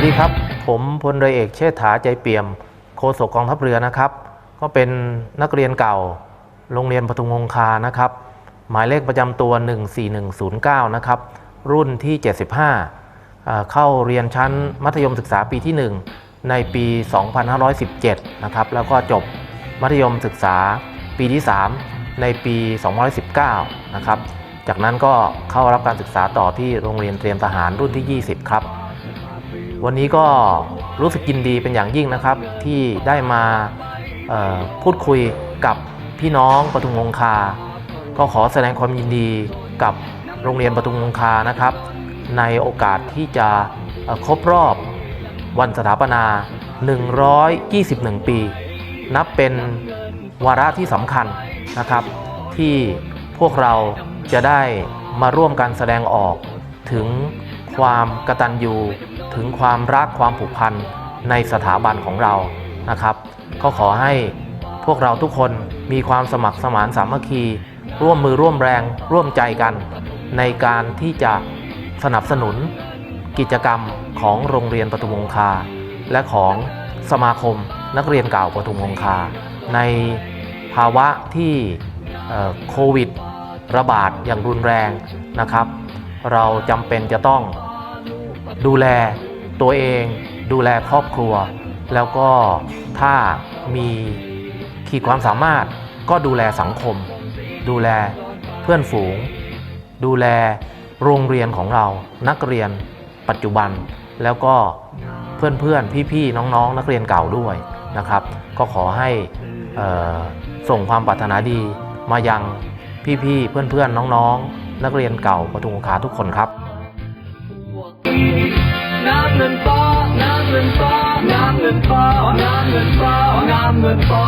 วัสดีครับ ผมพลเรือเอกเชษฐาใจเปี่ยม โฆษกกองทัพเรือนะครับ ก็เป็นนักเรียนเก่า โรงเรียนปทุมคงคานะครับ หมายเลขประจำตัว 14109 นะครับ รุ่นที่ 75 เข้าเรียนชั้นมัธยมศึกษาปีที่ 1 ในปี 2517 นะครับ แล้วก็จบมัธยมศึกษาปีที่ 3 ในปี2019 นะครับ จากนั้นก็เข้ารับการศึกษาต่อที่โรงเรียนเตรียมทหารรุ่นที่ 20 ครับ วันนี้ก็รู้สึกยินดีเป็นอย่างยิ่งนะครับ ที่ได้มาพูดคุยกับพี่น้องปทุมคงคา ก็ขอแสดงความยินดีกับโรงเรียนปทุมคงคานะครับ ในโอกาสที่จะครบรอบวันสถาปนา 121 ปี นับเป็นวาระที่สำคัญนะครับ ที่พวกเราจะได้มาร่วมกันแสดงออกถึง ความกตัญญูถึงความรักความผูกพันในสถาบันของเรานะครับ ก็ขอให้พวกเราทุกคนมีความสมัครสมานสามัคคี ร่วมมือร่วมแรงร่วมใจกัน ในการที่จะสนับสนุนกิจกรรมของโรงเรียนปทุมคงคา และของสมาคมนักเรียนเก่าปทุมคงคา ในภาวะที่โควิดระบาดอย่างรุนแรงนะครับ เราจำเป็นจะต้อง ดูแลตัวเอง ดูแลครอบครัว แล้วก็ถ้ามีขีดความสามารถก็ดูแลสังคม ดูแลเพื่อนฝูง ดูแลโรงเรียนของเรานักเรียนปัจจุบัน แล้วก็เพื่อนๆ พี่ๆ น้องๆ นักเรียนเก่าด้วยนะครับ ก็ขอให้ส่งความปรารถนาดีมายังพี่ๆ เพื่อนๆ น้องๆ นักเรียนเก่าปทุมคงคาทุกคนครับ น้ำเงินฟ้าน้ำเงินฟ้าน้ำเงินฟ้าน้ำเงินฟ้าน้ำเงินฟ้า